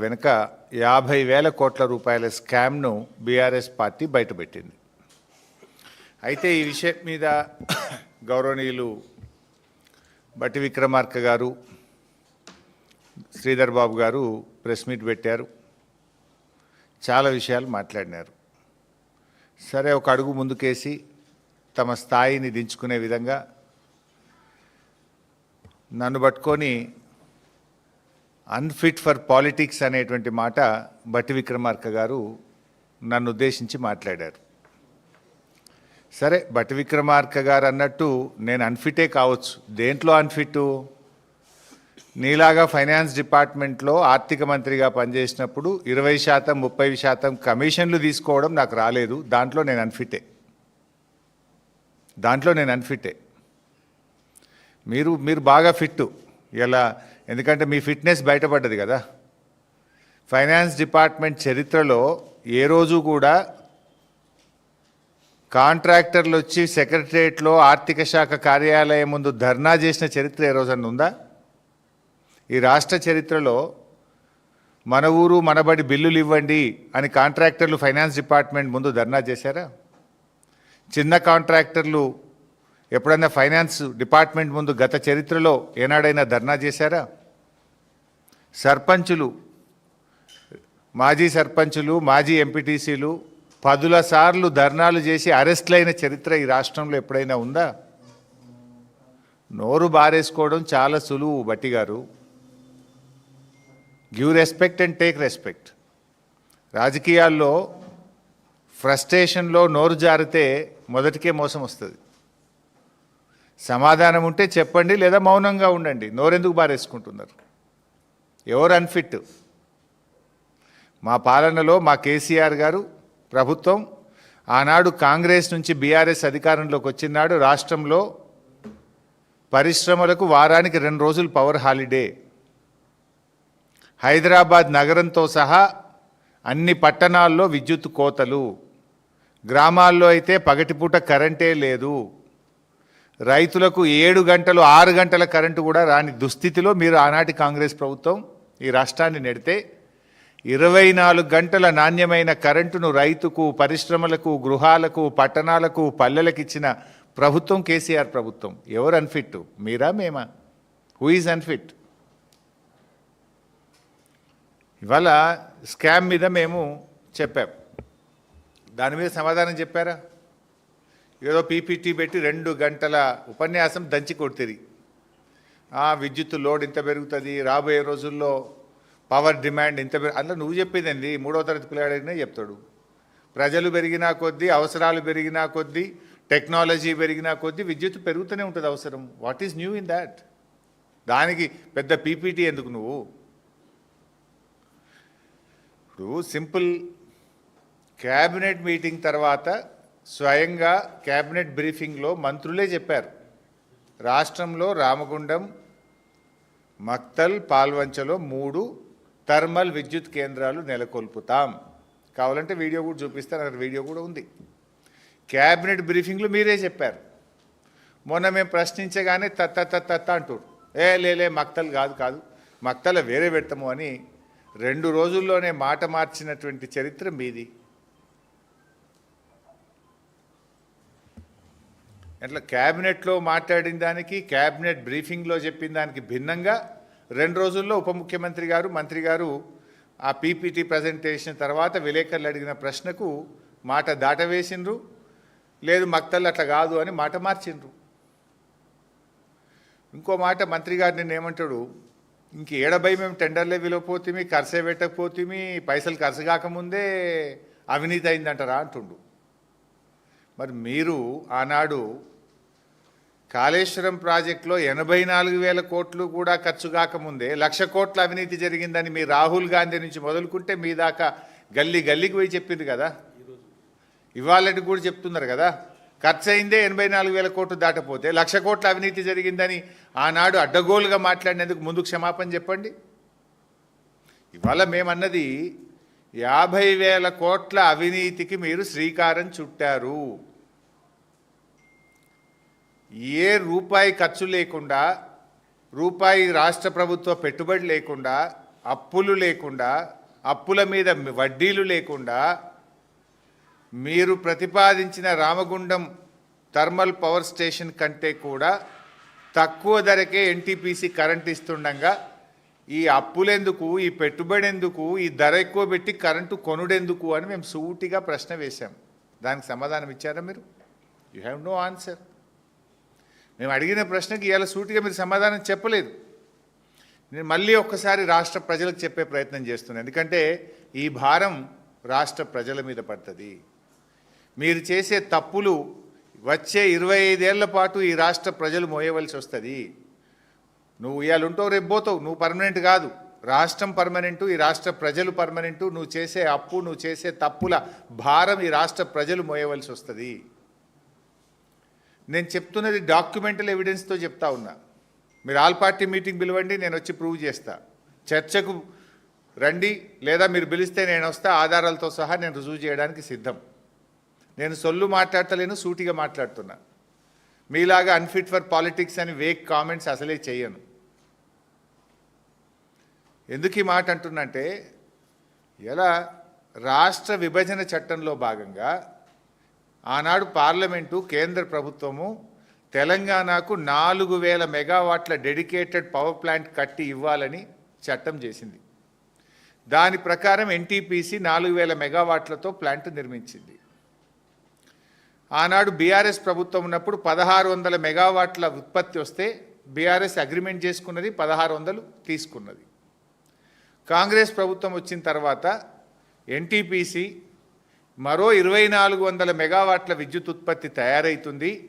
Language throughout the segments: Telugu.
వెనుక యాభై వేల కోట్ల రూపాయల స్కామ్ను బీఆర్ఎస్ పార్టీ బయటపెట్టింది. అయితే ఈ విషయం మీద గౌరవనీయులు బట్టి విక్రమార్క గారు శ్రీధర్ బాబు గారు ప్రెస్ మీట్ పెట్టారు. చాలా విషయాలు మాట్లాడినారు. సరే ఒక అడుగు ముందుకేసి తమ స్థాయిని దించుకునే విధంగా నన్ను పట్టుకొని అన్ఫిట్ ఫర్ పాలిటిక్స్ అనేటువంటి మాట భట్టి విక్రమార్క గారు నన్ను ఉద్దేశించి మాట్లాడారు. సరే భట్టి విక్రమార్క గారు అన్నట్టు నేను అన్ఫిటే కావచ్చు. దేంట్లో అన్ఫిట్ నీలాగా ఫైనాన్స్ డిపార్ట్మెంట్లో ఆర్థిక మంత్రిగా పనిచేసినప్పుడు ఇరవై శాతం ముప్పై శాతం కమిషన్లు తీసుకోవడం నాకు రాలేదు. దాంట్లో నేను అన్ఫిటే దాంట్లో నేను అన్ఫిటే మీరు మీరు బాగా ఫిట్టు ఇలా ఎందుకంటే మీ ఫిట్నెస్ బయటపడ్డది కదా. ఫైనాన్స్ డిపార్ట్మెంట్ చరిత్రలో ఏ రోజు కూడా కాంట్రాక్టర్లు వచ్చి సెక్రటరియట్లో ఆర్థిక శాఖ కార్యాలయం ముందు ధర్నా చేసిన చరిత్ర ఏ రోజన్నా ఉందా? ఈ రాష్ట్ర చరిత్రలో మన ఊరు మనబడి బిల్లులు ఇవ్వండి అని కాంట్రాక్టర్లు ఫైనాన్స్ డిపార్ట్మెంట్ ముందు ధర్నా చేశారా? చిన్న కాంట్రాక్టర్లు ఎప్పుడైనా ఫైనాన్స్ డిపార్ట్మెంట్ ముందు గత చరిత్రలో ఏనాడైనా ధర్నా చేశారా? సర్పంచులు మాజీ సర్పంచులు మాజీ ఎంపీటీసీలు పదుల సార్లు ధర్నాలు చేసి అరెస్టులైన చరిత్ర ఈ రాష్ట్రంలో ఎప్పుడైనా ఉందా? నోరు బారేసుకోవడం చాలా సులువు బట్టి గారు. Give respect and take respect. రాజకీయాల్లో ఫ్రస్ట్రేషన్లో నోరు జారితే మొదటికే మోసం వస్తుంది. సమాధానం ఉంటే చెప్పండి లేదా మౌనంగా ఉండండి. నోరెందుకు బారేసుకుంటున్నారు? ఎవరు అన్ఫిట్? మా పాలనలో మా కేసీఆర్ గారు ప్రభుత్వం ఆనాడు కాంగ్రెస్ నుంచి బీఆర్ఎస్ అధికారంలోకి వచ్చినాడు రాష్ట్రంలో పరిశ్రమలకు వారానికి రెండు రోజులు పవర్ హాలిడే. హైదరాబాద్ నగరంతో సహా అన్ని పట్టణాల్లో విద్యుత్ కోతలు. గ్రామాల్లో అయితే పగటిపూట కరెంటే లేదు. రైతులకు ఏడు గంటలు ఆరు గంటల కరెంటు కూడా రాని దుస్థితిలో మీరు ఆనాటి కాంగ్రెస్ ప్రభుత్వం ఈ రాష్ట్రాన్ని నెడితే ఇరవై నాలుగు గంటల నాణ్యమైన కరెంటును రైతుకు పరిశ్రమలకు గృహాలకు పట్టణాలకు పల్లెలకు ఇచ్చిన ప్రభుత్వం కేసీఆర్ ప్రభుత్వం. ఎవరు అన్ఫిట్ మీరా మేమా? హూ ఈజ్ అన్ఫిట్ ఇవాళ స్కామ్ మీద మేము చెప్పాం. దాని మీద సమాధానం చెప్పారా? ఏదో పీపీటీ పెట్టి రెండు గంటల ఉపన్యాసం దంచి కొడుతుంది. విద్యుత్ లోడ్ ఇంత పెరుగుతుంది రాబోయే రోజుల్లో పవర్ డిమాండ్ ఇంత పెరుగు అట్లా నువ్వు చెప్పేదండి మూడో తరగతి పిల్లాడినే చెప్తాడు. ప్రజలు పెరిగినా కొద్దీ అవసరాలు పెరిగినా కొద్దీ టెక్నాలజీ పెరిగినా కొద్దీ విద్యుత్ పెరుగుతూనే ఉంటుంది అవసరం. What is new in that దానికి పెద్ద పీపీటీ ఎందుకు నువ్వు? ఇప్పుడు సింపుల్ క్యాబినెట్ మీటింగ్ తర్వాత స్వయంగా క్యాబినెట్ బ్రీఫింగ్లో మంత్రులే చెప్పారు. రాష్ట్రంలో రామగుండం మక్తల్ పాల్వంచలో మూడు థర్మల్ విద్యుత్ కేంద్రాలు నెలకొల్పుతాం. కావాలంటే వీడియో కూడా చూపిస్తాను అక్కడ వీడియో కూడా ఉంది. క్యాబినెట్ బ్రీఫింగ్లో మీరే చెప్పారు. మొన్న మేము ప్రశ్నించగానే తత్త తత్త తత్త అంటారు ఏ లేలే మక్తల్ కాదు కాదు. మక్తల వేరే పెడతాము అని రెండు రోజుల్లోనే మాట మార్చినటువంటి చరిత్ర మీది. అట్లా క్యాబినెట్లో మాట్లాడిన దానికి క్యాబినెట్ బ్రీఫింగ్లో చెప్పిన దానికి భిన్నంగా రెండు రోజుల్లో ఉప ముఖ్యమంత్రి గారు మంత్రి గారు ఆ పీపీటీ ప్రజెంటేషన్ తర్వాత విలేకరులు అడిగిన ప్రశ్నకు మాట దాటవేసిండ్రు. లేదు మక్తల్ అట్లా కాదు అని మాట మార్చిండ్రు. ఇంకో మాట మంత్రి గారు నిన్న ఏమంటాడు? ఇంక ఏడబై మేము టెండర్లే విలువపోతుంది ఖర్చే పెట్టకపోతుంది పైసలు ఖర్చు కాకముందే అవినీతి అయిందంటారా అంటుండు. మరి మీరు ఆనాడు కాళేశ్వరం ప్రాజెక్టులో ఎనభై నాలుగు వేల కోట్లు కూడా ఖర్చు కాకముందే లక్ష కోట్ల అవినీతి జరిగిందని మీ రాహుల్ గాంధీ నుంచి మొదలుకుంటే మీ దాకా గల్లీ గల్లీకి పోయి చెప్పింది కదా? ఇవాళటి కూడా చెప్తున్నారు కదా? ఖర్చు అయిందే ఎనభై నాలుగు వేల కోట్లు దాటపోతే లక్ష కోట్ల అవినీతి జరిగిందని ఆనాడు అడ్డగోలుగా మాట్లాడినందుకు ముందు క్షమాపణ చెప్పండి. ఇవాళ మేమన్నది యాభై వేల కోట్ల అవినీతికి మీరు శ్రీకారం చుట్టారు. ఏ రూపాయి ఖర్చు లేకుండా రూపాయి రాష్ట్ర ప్రభుత్వ పెట్టుబడి లేకుండా అప్పులు లేకుండా అప్పుల మీద వడ్డీలు లేకుండా మీరు ప్రతిపాదించిన రామగుండం థర్మల్ పవర్ స్టేషన్ కంటే కూడా తక్కువ ధరకే ఎన్టీపీసీ కరెంట్ ఇస్తుండగా ఈ అప్పులెందుకు ఈ పెట్టుబడి ఎందుకు ఈ ధర ఎక్కువ పెట్టి కరెంటు కొనుడెందుకు అని మేము సూటిగా ప్రశ్న వేశాం. దానికి సమాధానం ఇచ్చారా మీరు? యూ హ్యావ్ నో ఆన్సర్ మేము అడిగిన ప్రశ్నకి ఇవాళ సూటిగా మీరు సమాధానం చెప్పలేదు. నేను మళ్ళీ ఒక్కసారి రాష్ట్ర ప్రజలకు చెప్పే ప్రయత్నం చేస్తున్నాను ఎందుకంటే ఈ భారం రాష్ట్ర ప్రజల మీద పడుతుంది. మీరు చేసే తప్పులు వచ్చే ఇరవై ఐదేళ్ళ పాటు ఈ రాష్ట్ర ప్రజలు మోయవలసి వస్తుంది. నువ్వు ఇవాళ ఉంటావు రేపు పోతావు. నువ్వు పర్మనెంట్ కాదు. రాష్ట్రం పర్మనెంటు ఈ రాష్ట్ర ప్రజలు పర్మనెంటు. నువ్వు చేసే అప్పు నువ్వు చేసే తప్పుల భారం ఈ రాష్ట్ర ప్రజలు మోయవలసి వస్తుంది. నేను చెప్తున్నది డాక్యుమెంటల్ ఎవిడెన్స్తో చెప్తా ఉన్నా. మీరు ఆల్ పార్టీ మీటింగ్ పిలవండి నేను వచ్చి ప్రూవ్ చేస్తా. చర్చకు రండి లేదా మీరు పిలిస్తే నేను వస్తా ఆధారాలతో సహా నేను రుజువు చేయడానికి సిద్ధం. నేను సొల్లు మాట్లాడతలేను సూటిగా మాట్లాడుతున్నా. మీలాగా అన్ఫిట్ ఫర్ పాలిటిక్స్ అని వేక్ కామెంట్స్ అసలే చేయను. ఎందుకు ఈ మాట అంటున్నంటే ఎలా రాష్ట్ర విభజన చట్టంలో భాగంగా ఆనాడు పార్లమెంటు కేంద్ర ప్రభుత్వము తెలంగాణకు నాలుగు వేల మెగావాట్ల డెడికేటెడ్ పవర్ ప్లాంట్ కట్టి ఇవ్వాలని చట్టం చేసింది. దాని ప్రకారం ఎన్టీపీసీ నాలుగు వేల మెగావాట్లతో ప్లాంట్ నిర్మించింది. ఆనాడు బీఆర్ఎస్ ప్రభుత్వం ఉన్నప్పుడు పదహారు వందల మెగావాట్ల ఉత్పత్తి వస్తే బీఆర్ఎస్ అగ్రిమెంట్ చేసుకున్నది పదహారు వందలు తీసుకున్నది. కాంగ్రెస్ ప్రభుత్వం వచ్చిన తర్వాత ఎన్టీపీసీ మరో ఇరవై నాలుగు వందల మెగావాట్ల విద్యుత్ ఉత్పత్తి తయారవుతుంది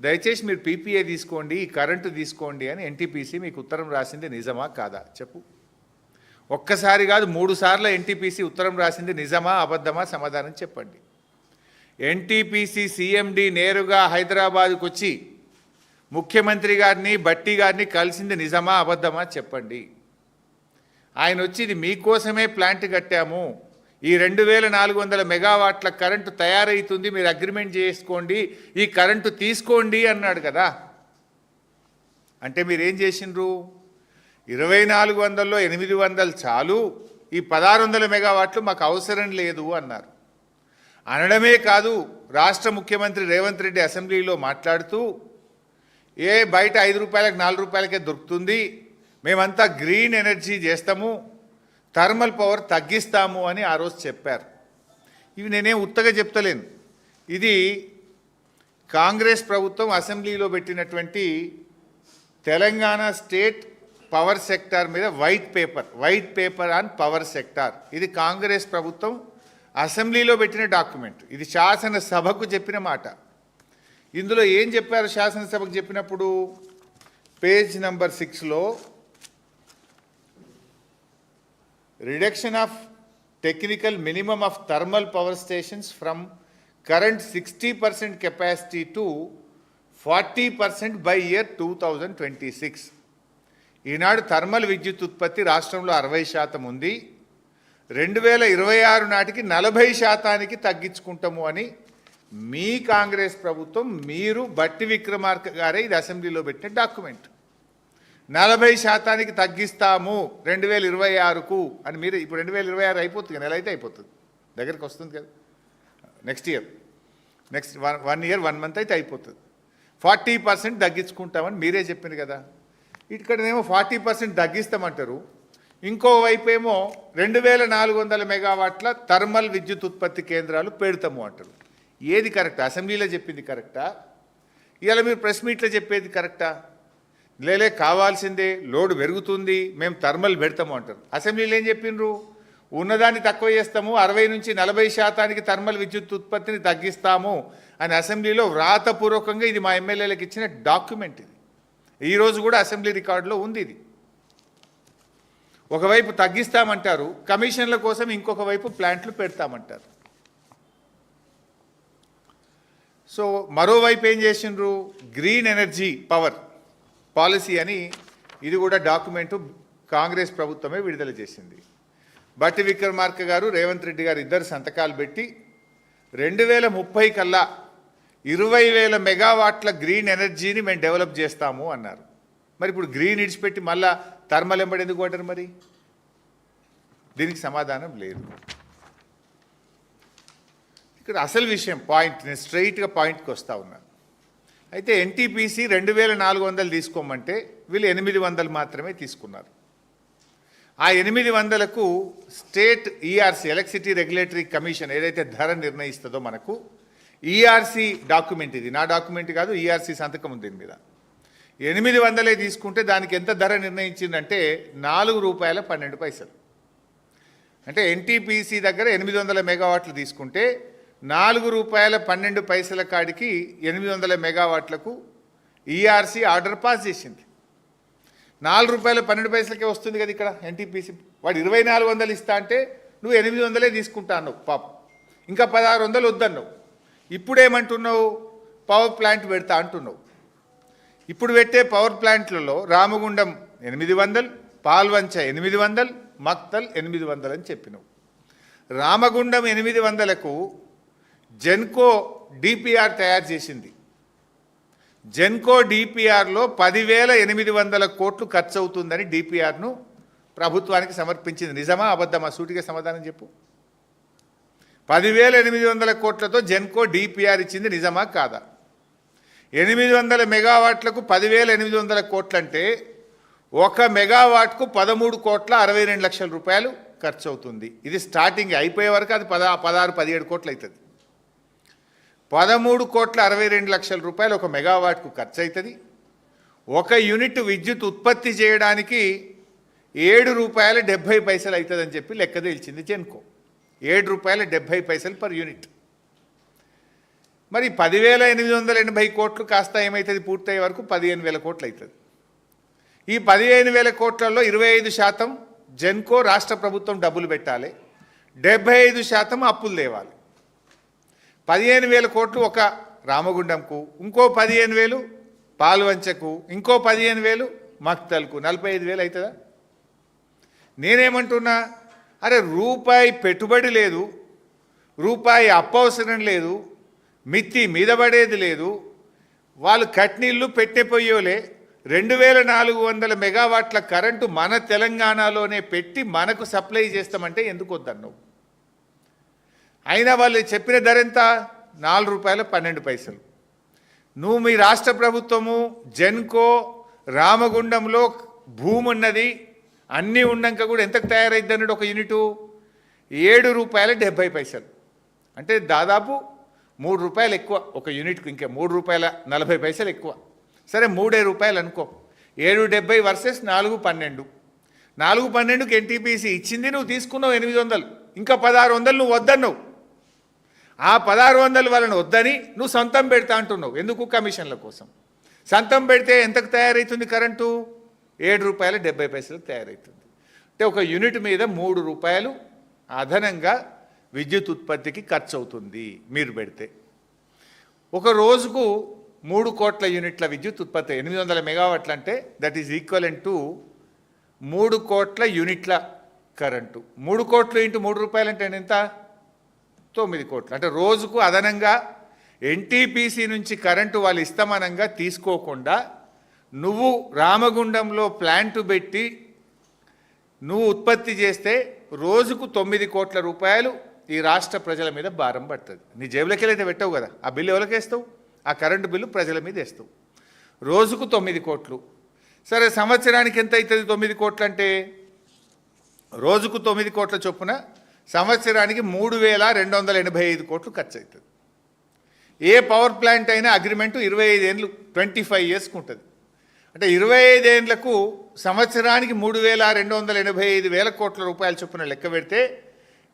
దయచేసి మీరు పీపీఏ తీసుకోండి ఈ కరెంటు తీసుకోండి అని ఎన్టీపీసీ మీకు ఉత్తరం రాసింది నిజమా కాదా? చెప్పు. ఒక్కసారి కాదు మూడు సార్లు ఎన్టీపీసీ ఉత్తరం రాసింది నిజమా అబద్ధమా సమాధానం చెప్పండి. ఎన్టీపీసీ సీఎండి నేరుగా హైదరాబాద్కు వచ్చి ముఖ్యమంత్రి గారిని బట్టి గారిని కలిసింది నిజమా అబద్ధమా చెప్పండి. ఆయన వచ్చి ఇది మీకోసమే ప్లాంట్ కట్టాము ఈ రెండు వేల నాలుగు వందల మెగావాట్ల కరెంటు తయారవుతుంది మీరు అగ్రిమెంట్ చేసుకోండి ఈ కరెంటు తీసుకోండి అన్నాడు కదా. అంటే మీరేం చేసిండ్రు? ఇరవై నాలుగు వందల్లో ఎనిమిది వందలు చాలు ఈ పదహారు వందల మెగావాట్లు మాకు అవసరం లేదు అన్నారు. అనడమే కాదు రాష్ట్ర ముఖ్యమంత్రి రేవంత్ రెడ్డి అసెంబ్లీలో మాట్లాడుతూ ఏ బయట ఐదు రూపాయలకు నాలుగు రూపాయలకే దొరుకుతుంది మేమంతా గ్రీన్ ఎనర్జీ చేస్తాము థర్మల్ పవర్ తగ్గిస్తాము అని ఆ రోజు చెప్పారు. ఇవి నేనేం ఉత్తగా చెప్తలేను. ఇది కాంగ్రెస్ ప్రభుత్వం అసెంబ్లీలో పెట్టినటువంటి తెలంగాణ స్టేట్ పవర్ సెక్టార్ మీద white paper white paper on power sector. ఇది కాంగ్రెస్ ప్రభుత్వం అసెంబ్లీలో పెట్టిన డాక్యుమెంట్. ఇది శాసనసభకు చెప్పిన మాట. ఇందులో ఏం చెప్పారు శాసనసభకు చెప్పినప్పుడు? పేజ్ నెంబర్ సిక్స్లో reduction of technical minimum of thermal power stations from current sixty percent capacity to forty percent by year two thousand twenty six Eenadu thermal విద్యుత్ ఉత్పత్తి రాష్ట్రంలో అరవై శాతం ఉంది. రెండు వేల ఇరవై ఆరు నాటికి నలభై శాతానికి తగ్గించుకుంటాము అని మీ కాంగ్రెస్ ప్రభుత్వం మీరు బట్టి విక్రమార్క గారే ఇది అసెంబ్లీలో పెట్టిన డాక్యుమెంట్. నలభై శాతానికి తగ్గిస్తాము రెండు వేల ఇరవై ఆరుకు అని మీరు ఇప్పుడు రెండు వేల ఇరవై ఆరు అయిపోతుంది నెల అయితే అయిపోతుంది. దగ్గరికి వస్తుంది కదా. Next year next one one year one month అయితే అయిపోతుంది. ఫార్టీ పర్సెంట్ తగ్గించుకుంటామని మీరే చెప్పింది కదా. ఇక్కడనేమో ఫార్టీ పర్సెంట్ తగ్గిస్తామంటారు. ఇంకో వైపు ఏమో రెండు వేల నాలుగు వందల మెగావాట్ల థర్మల్ విద్యుత్ ఉత్పత్తి కేంద్రాలు పెడతాము అంటారు. ఏది కరెక్ట్? అసెంబ్లీలో చెప్పింది కరెక్టా? ఇవాళ మీరు ప్రెస్ మీట్లో చెప్పేది కరెక్టా? లేలే కావాల్సిందే లోడ్ పెరుగుతుంది మేము థర్మల్ పెడతాము అంటారు. అసెంబ్లీలో ఏం చెప్పిండ్రు ఉన్నదాన్ని తక్కువ చేస్తాము అరవై నుంచి నలభై శాతానికి థర్మల్ విద్యుత్ ఉత్పత్తిని తగ్గిస్తాము అని అసెంబ్లీలో వ్రాతపూర్వకంగా ఇది మా ఎమ్మెల్యేలకు ఇచ్చిన డాక్యుమెంట్ ఇది. ఈరోజు కూడా అసెంబ్లీ రికార్డులో ఉంది ఇది. ఒకవైపు తగ్గిస్తామంటారు కమిషన్ల కోసం ఇంకొక వైపు ప్లాంట్లు పెడతామంటారు. సో మరోవైపు ఏం చేసిండ్రు? Green energy power. పాలసీ అని ఇది కూడా డాక్యుమెంటు కాంగ్రెస్ ప్రభుత్వమే విడుదల చేసింది. బట్టి విక్రమార్క గారు రేవంత్ రెడ్డి గారు ఇద్దరు సంతకాలు పెట్టి రెండు వేల ముప్పై కల్లా ఇరవై వేల మెగావాట్ల గ్రీన్ ఎనర్జీని మేము డెవలప్ చేస్తాము అన్నారు. మరి ఇప్పుడు గ్రీన్ ఇడిచిపెట్టి మళ్ళా థర్మల్ ఎంబడి ఎందుకు అంటారు మరి? దీనికి సమాధానం లేదు. ఇక్కడ అసలు విషయం పాయింట్ నేను స్ట్రైట్గా పాయింట్కి వస్తూ ఉన్నాను అయితే ఎన్టీపీసీ రెండు వేల నాలుగు వందలు తీసుకోమంటే వీళ్ళు ఎనిమిది వందలు మాత్రమే తీసుకున్నారు. ఆ ఎనిమిది వందలకు state ERC electricity regulatory commission ఏదైతే ధర నిర్ణయిస్తుందో మనకు ఈఆర్సీ డాక్యుమెంట్ ఇది. నా డాక్యుమెంట్ కాదు ఈఆర్సీ సంతకం ఉంది దీని మీద. ఎనిమిది వందలే తీసుకుంటే దానికి ఎంత ధర నిర్ణయించిందంటే నాలుగు రూపాయల పన్నెండు పైసలు. అంటే ఎన్టీపీసీ దగ్గర ఎనిమిది వందల మెగావాట్లు తీసుకుంటే నాలుగు రూపాయల పన్నెండు పైసల కాడికి ఎనిమిది వందల మెగావాట్లకు ఈఆర్సీ ఆర్డర్ పాస్ చేసింది. నాలుగు రూపాయల పన్నెండు పైసలకే వస్తుంది కదా ఇక్కడ ఎన్టీపీసీ వాడు ఇరవై నాలుగు వందలు ఇస్తా అంటే నువ్వు ఎనిమిది వందలే తీసుకుంటా అన్నావు పాప. ఇంకా పదహారు వందలు వద్దన్నావు. ఇప్పుడేమంటున్నావు? పవర్ ప్లాంట్ పెడతా అంటున్నావు. ఇప్పుడు పెట్టే పవర్ ప్లాంట్లలో రామగుండం ఎనిమిది వందలు పాల్వంచ ఎనిమిది వందలు మక్తల్ ఎనిమిది వందలు అని చెప్పినావు. రామగుండం ఎనిమిది వందలకు జెన్కో డిపిఆర్ తయారు చేసింది. జెన్కో డిపిఆర్లో పదివేల ఎనిమిది వందల కోట్లు ఖర్చు అవుతుందని డిపిఆర్ను ప్రభుత్వానికి సమర్పించింది. నిజమా అబద్ధమా? సూటిగా సమాధానం చెప్పు. పదివేల ఎనిమిది వందల కోట్లతో జెన్కో డిపిఆర్ ఇచ్చింది నిజమా కాదా? ఎనిమిది వందల మెగావాట్లకు పదివేల ఎనిమిది వందల కోట్లంటే ఒక మెగావాట్కు పదమూడు కోట్ల అరవై రెండు లక్షల రూపాయలు ఖర్చు అవుతుంది ఇది స్టార్టింగ్ అయిపోయే వరకు అది పద పదహారు పదిహేడు కోట్లు అవుతుంది పదమూడు కోట్ల అరవై రెండు లక్షల రూపాయలు ఒక మెగావాట్కు ఖర్చు అవుతుంది ఒక యూనిట్ విద్యుత్ ఉత్పత్తి చేయడానికి ఏడు రూపాయల డెబ్భై పైసలు అవుతుందని చెప్పి లెక్క తేల్చింది జెన్కో. ఏడు రూపాయల డెబ్భై పైసలు పర్ యూనిట్. మరి పదివేల ఎనిమిది వందల ఎనభై కోట్లు కాస్త ఏమవుతుంది పూర్తయ్యే వరకు పదిహేను వేల కోట్లు అవుతుంది ఈ పదిహేను వేల కోట్లలో ఇరవై ఐదు శాతం జెన్కో రాష్ట్ర ప్రభుత్వం డబ్బులు పెట్టాలి. డెబ్బై ఐదు శాతం అప్పులు తేవాలి. పదిహేను వేల కోట్లు ఒక రామగుండంకు ఇంకో పదిహేను వేలు పాల్వంచకు ఇంకో పదిహేను వేలు మక్తల్కు. నలభై ఐదు వేలు అవుతుందా నేనేమంటున్నా అరే రూపాయి పెట్టుబడి లేదు రూపాయి అప్పవసరం లేదు మిత్తి మీద పడేది లేదు వాళ్ళు కట్నీళ్ళు పెట్టెపోయోలే రెండు వేల నాలుగు వందల మెగావాట్ల కరెంటు మన తెలంగాణలోనే పెట్టి మనకు సప్లై చేస్తామంటే ఎందుకు వద్దన్నావు? అయినా వాళ్ళు చెప్పిన ధర ఎంత? నాలుగు రూపాయల పన్నెండు పైసలు. నువ్వు మీ రాష్ట్ర ప్రభుత్వము జెన్కో రామగుండంలో భూమి ఉన్నది అన్నీ ఉన్నాక కూడా ఎంతకు తయారైద్ది అన్నాడు ఒక యూనిటు? ఏడు రూపాయల డెబ్బై పైసలు. అంటే దాదాపు మూడు రూపాయలు ఎక్కువ ఒక యూనిట్కు ఇంకా మూడు రూపాయల నలభై పైసలు ఎక్కువ. సరే మూడే రూపాయలు అనుకో. ఏడు డెబ్బై వర్సెస్ నాలుగు పన్నెండు. నాలుగు పన్నెండుకి ఎన్టీపీసీ ఇచ్చింది నువ్వు తీసుకున్నావు ఎనిమిది వందలు. ఇంకా పదహారు వందలు నువ్వు వద్దన్నావు. ఆ పదహారు వందల వలన వద్దని నువ్వు సొంతం పెడతా అంటున్నావు. ఎందుకు కమిషన్ల కోసం? సొంతం పెడితే ఎంతకు తయారవుతుంది కరెంటు? ఏడు రూపాయల డెబ్బై పైసలకు తయారవుతుంది అంటే ఒక యూనిట్ మీద మూడు రూపాయలు అదనంగా విద్యుత్ ఉత్పత్తికి ఖర్చు అవుతుంది మీరు పెడితే. ఒక రోజుకు మూడు కోట్ల యూనిట్ల విద్యుత్ ఉత్పత్తి ఎనిమిది వందల మెగావాట్లు అంటే దట్ ఈజ్ ఈక్వలెంట్ టు మూడు కోట్ల యూనిట్ల కరెంటు. మూడు కోట్లు ఇంటూ మూడు రూపాయలు అంటే ఎంత? తొమ్మిది కోట్లు. అంటే రోజుకు అదనంగా ఎన్టీపీసీ నుంచి కరెంటు వాళ్ళు ఇస్తమనంగా తీసుకోకుండా నువ్వు రామగుండంలో ప్లాంటు పెట్టి నువ్వు ఉత్పత్తి చేస్తే రోజుకు తొమ్మిది కోట్ల రూపాయలు ఈ రాష్ట్ర ప్రజల మీద భారం పడుతుంది. నీ జేబులకెళ్ళైతే పెట్టవు కదా. ఆ బిల్లు ఎవరికేస్తావు ఆ కరెంటు బిల్లు ప్రజల మీద వేస్తావు. రోజుకు తొమ్మిది కోట్లు. సరే సంవత్సరానికి ఎంత అవుతుంది తొమ్మిది కోట్లు అంటే రోజుకు తొమ్మిది కోట్ల చొప్పున సంవత్సరానికి మూడు వేల రెండు వందల ఎనభై ఐదు కోట్లు ఖర్చు అవుతుంది ఏ పవర్ ప్లాంట్ అయినా అగ్రిమెంటు ఇరవై ఐదేళ్ళు ట్వంటీ ఫైవ్ ఇయర్స్కి ఉంటుంది. అంటే ఇరవై ఐదేళ్ళకు సంవత్సరానికి మూడు వేల రెండు వందల ఎనభై ఐదు వేల కోట్ల రూపాయలు చొప్పున లెక్క పెడితే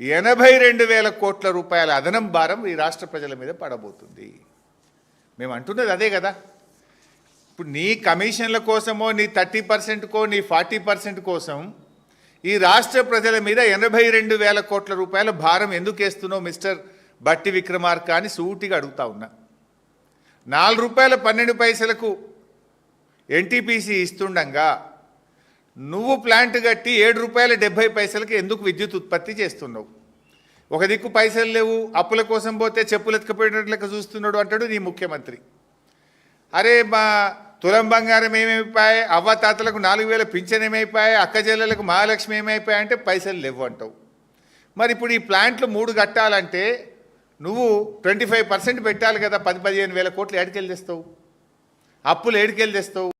ఎనభై రెండు వేల కోట్ల రూపాయల అదనం భారం ఈ రాష్ట్ర ప్రజల మీద పడబోతుంది. మేము అంటున్నది అదే కదా. ఇప్పుడు నీ కమిషన్ల కోసమో నీ థర్టీ పర్సెంట్కో నీ ఫార్టీ పర్సెంట్ కోసం ఈ రాష్ట్ర ప్రజల మీద ఎనభై రెండు వేల కోట్ల రూపాయల భారం ఎందుకు వేస్తున్నావు మిస్టర్ బట్టి విక్రమార్క అని సూటిగా అడుగుతా ఉన్నా. నాలుగు రూపాయల పన్నెండు పైసలకు ఎన్టీపీసీ ఇస్తుండగా నువ్వు ప్లాంట్ కట్టి ఏడు రూపాయల డెబ్బై పైసలకి ఎందుకు విద్యుత్ ఉత్పత్తి చేస్తున్నావు? ఒక దిక్కు పైసలు లేవు అప్పుల కోసం పోతే చెప్పులు ఎత్తుకపోయేటట్లక చూస్తున్నాడు అంటాడు నీ ముఖ్యమంత్రి. అరే మా తులం బంగారం ఏమైపోయాయి? అవ్వతాతలకు నాలుగు వేల పింఛన్ ఏమైపోయాయి? అక్క చెల్లెలకు మహాలక్ష్మి ఏమైపోయాయి అంటే పైసలు లేవు అంటావు. మరి ఇప్పుడు ఈ ప్లాంట్లు మూడు కట్టాలంటే నువ్వు ట్వంటీ ఫైవ్ పర్సెంట్ పెట్టాలి కదా పది పదిహేను వేల కోట్లు ఏడికెళ్ళి తెస్తావు. అప్పులు ఏడికెళ్ళి తెస్తావు.